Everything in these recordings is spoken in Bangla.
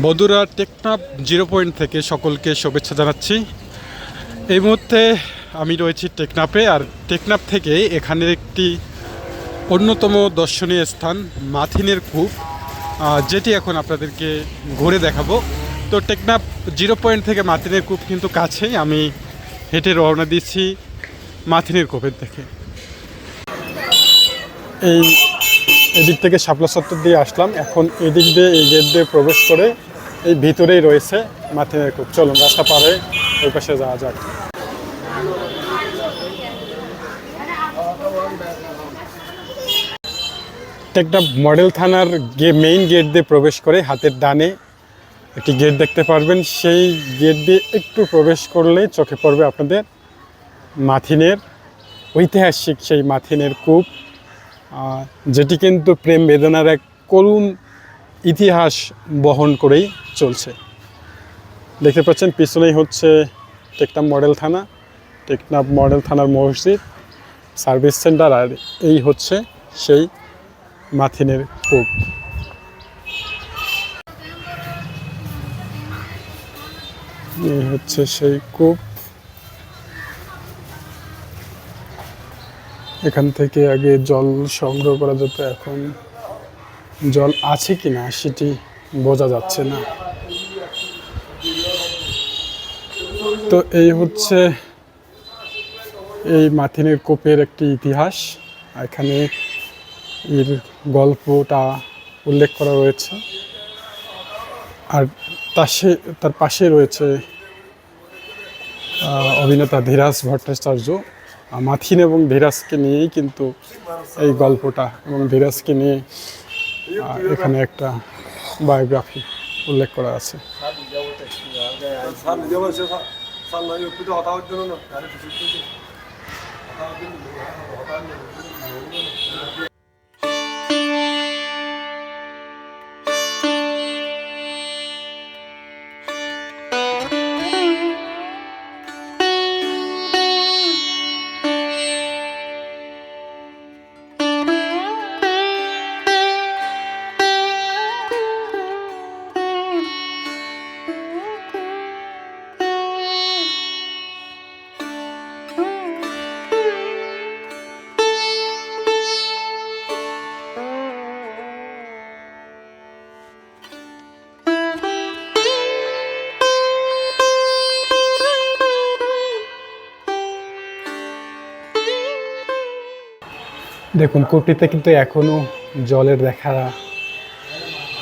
বদুরা টেকনাপ জিরো পয়েন্ট থেকে সকলকে শুভেচ্ছা জানাচ্ছি। এই মুহূর্তে আমি রয়েছি টেকনাপে আর টেকনাপ থেকে এখানের একটি অন্যতম দর্শনীয় স্থান মাথিনের কূপ যেটি এখন আপনাদেরকে ঘুরে দেখাবো। তো টেকনাপ জিরো পয়েন্ট থেকে মাথিনের কূপ কিন্তু কাছেই আমি হেঁটে রওনা দিচ্ছি মাথিনের কূপের থেকে। এই এদিক থেকে শাপলা চত্বর দিয়ে আসলাম। এখন এদিক দিয়ে এই গেট দিয়ে প্রবেশ করে এই ভিতরেই রয়েছে মাথিনের কূপ চলুন, রাস্তা পার ওই পাশে যাওয়া যাক। একটা মডেল থানার গে মেইন গেট দিয়ে প্রবেশ করে হাতের ডানে একটি গেট দেখতে পারবেন। সেই গেট দিয়ে একটু প্রবেশ করলেই চোখে পড়বে আপনাদের মাথিনের ঐতিহাসিক সেই মাথিনের কূপ। যেটি কিন্তু প্রেম বেদনার এক করুণ ইতিহাস বহন করেই চলছে। দেখতে পাচ্ছেন, পিছনেই হচ্ছে টেকনাফ মডেল থানা। টেকনাফ মডেল থানার মসজিদ, সার্ভিস সেন্টার, আর এই হচ্ছে সেই মাথিনের কূপ। এই হচ্ছে সেই কূপ। এখান থেকে আগে জল সংগ্রহ করা যেত, এখন জল আছে কি না সেটি বোঝা যাচ্ছে না। তো এই হচ্ছে এই মাথিনের কোপের একটি ইতিহাস। এখানে এর গল্পটা উল্লেখ করা রয়েছে। আর তার সে- তার পাশে রয়েছে অভিনেতা ধীরাজ ভট্টাচার্য। মাথিন এবং ধীরাজকে নিয়েই কিন্তু এই গল্পটা এবং ধীরাজকে নিয়ে এখানে একটা বায়োগ্রাফি উল্লেখ করা আছে। 산 দেখুন কূপটিতে কিন্তু এখনও জলের দেখা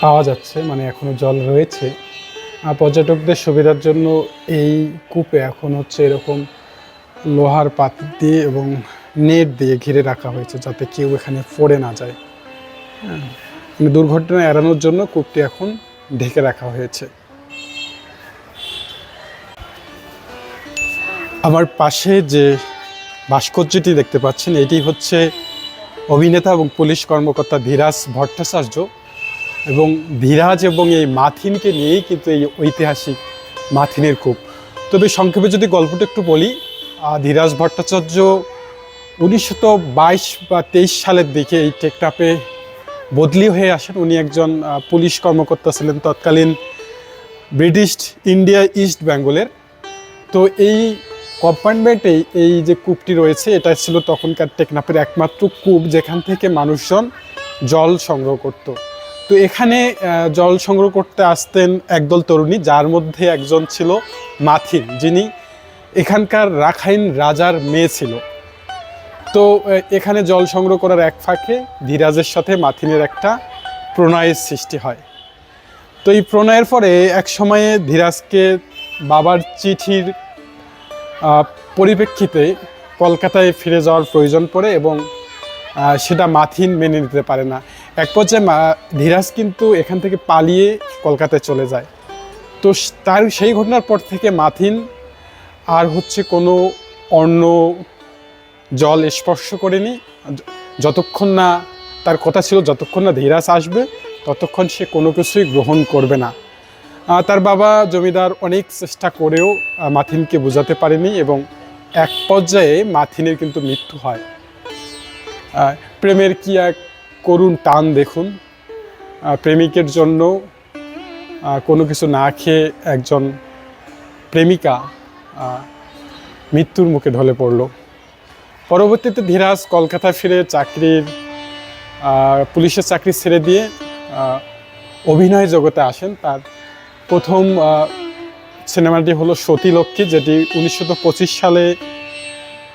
পাওয়া যাচ্ছে মানে এখনও জল রয়েছে। আর পর্যটকদের সুবিধার জন্য এই কূপে এখন হচ্ছে এরকম লোহার পাত দিয়ে এবং নেট দিয়ে ঘিরে রাখা হয়েছে, যাতে কেউ এখানে পড়ে না যায়। হ্যাঁ মানে দুর্ঘটনা এড়ানোর জন্য কূপটি এখন ঢেকে রাখা হয়েছে। আমার পাশে যে ভাস্কর্যটি দেখতে পাচ্ছেন, এটি হচ্ছে অভিনেতা এবং পুলিশ কর্মকর্তা ধীরাজ ভট্টাচার্য এবং ধীরাজ এবং এই মাথিনকে নিয়েই কিন্তু এই ঐতিহাসিক মাথিনের কূপ। তবে সংক্ষেপে যদি গল্পটা একটু বলি ধীরাজ ভট্টাচার্য উনিশশো বাইশ বা তেইশ সালের দিকে এই টেকটাপে বদলি হয়ে আসেন। উনি একজন পুলিশ কর্মকর্তা ছিলেন তৎকালীন ব্রিটিশ ইন্ডিয়া ইস্ট বেঙ্গলের। তো এই কম্পার্টমেন্টে এই যে কূপটি রয়েছে, এটা ছিল তখনকার টেকনাফের একমাত্র কূপ যেখান থেকে মানুষজন জল সংগ্রহ করত। তো এখানে জল সংগ্রহ করতে আসতেন একদল তরুণী, যার মধ্যে একজন ছিল মাথিন, যিনি এখানকার রাখাইন রাজার মেয়ে ছিল। তো এখানে জল সংগ্রহ করার এক ফাঁকে ধীরাজের সাথে মাথিনের একটা প্রণয়ের সৃষ্টি হয়। তো এই প্রণয়ের পরে এক সময়ে ধীরাজকে বাবার চিঠির পরিপ্রেক্ষিতে কলকাতায় ফিরে যাওয়ার প্রয়োজন পড়ে এবং সেটা মাথিন মেনে নিতে পারে না। এক পর্যায়ে ধীরাজ কিন্তু এখান থেকে পালিয়ে কলকাতায় চলে যায়। তো তার সেই ঘটনার পর থেকে মাথিন আর হচ্ছে কোনো অন্য জল স্পর্শ করেনি। যতক্ষণ না তার কথা ছিল, যতক্ষণ না ধীরাজ আসবে, ততক্ষণ সে কোনো কিছুই গ্রহণ করবে না। তার বাবা জমিদার অনেক চেষ্টা করেও মাথিনকে বোঝাতে পারেনি এবং এক পর্যায়ে মাথিনের কিন্তু মৃত্যু হয়। প্রেমের কি এক করুণ টান দেখুন। প্রেমিকের জন্য কোনো কিছু না খেয়ে একজন প্রেমিকা মৃত্যুর মুখে ঢলে পড়ল। পরবর্তীতে ধীরাজ কলকাতা ফিরে চাকরির পুলিশের চাকরি ছেড়ে দিয়ে অভিনয় জগতে আসেন। তার প্রথম সিনেমাটি হলো সতীলক্ষ্মী যেটি উনিশশো পঁচিশ সালে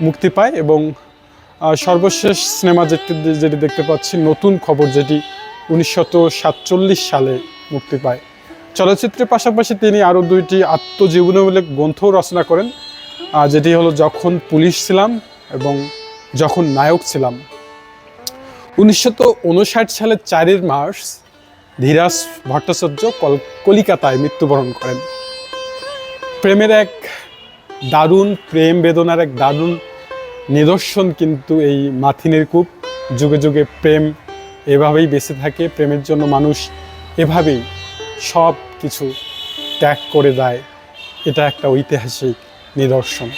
মুক্তি পায় এবং সর্বশেষ সিনেমা যেটি যেটি দেখতে পাচ্ছি, নতুন খবর যেটি সাতচল্লিশ সালে মুক্তি পায়। চলচ্চিত্রের পাশাপাশি তিনি আরও দুইটি আত্মজীবনীমূলক গ্রন্থও রচনা করেন যেটি হলো যখন পুলিশ ছিলাম এবং যখন নায়ক ছিলাম। উনষাট সালের চারের মার্চ, ধীরাজ ভট্টাচার্য কল- কলিকাতায় মৃত্যুবরণ করেন। প্রেমের এক দারুণ, প্রেম বেদনার এক দারুণ নিদর্শন কিন্তু এই মাথিনের কূপ। যুগে যুগে প্রেম এভাবেই বেঁচে থাকে, প্রেমের জন্য মানুষ এভাবেই সব কিছু ত্যাগ করে দেয়। এটা একটা ঐতিহাসিক নিদর্শন।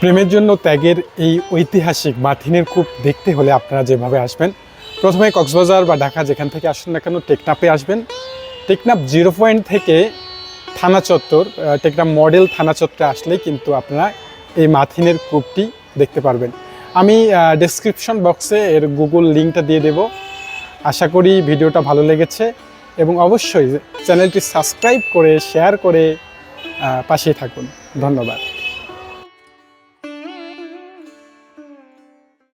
প্রেমের জন্য ত্যাগের এই ঐতিহাসিক মাথিনের কূপ দেখতে হলে আপনারা যেভাবে আসবেন, প্রথমে কক্সবাজার বা ঢাকা যেখান থেকে আসেন না কেন টেকনাপে আসবেন। টেকনাপ জিরো পয়েন্ট থেকে থানা চত্বর টেকনাপ মডেল থানা চত্বরে আসলেই কিন্তু আপনারা এই মাথিনের কূপটি দেখতে পারবেন। আমি ডেসক্রিপশন বক্সে এর গুগল লিঙ্কটা দিয়ে দেব। আশা করি ভিডিওটা ভালো লেগেছে এবং অবশ্যই চ্যানেলটি সাবস্ক্রাইব করে শেয়ার করে পাশেই থাকুন। ধন্যবাদ।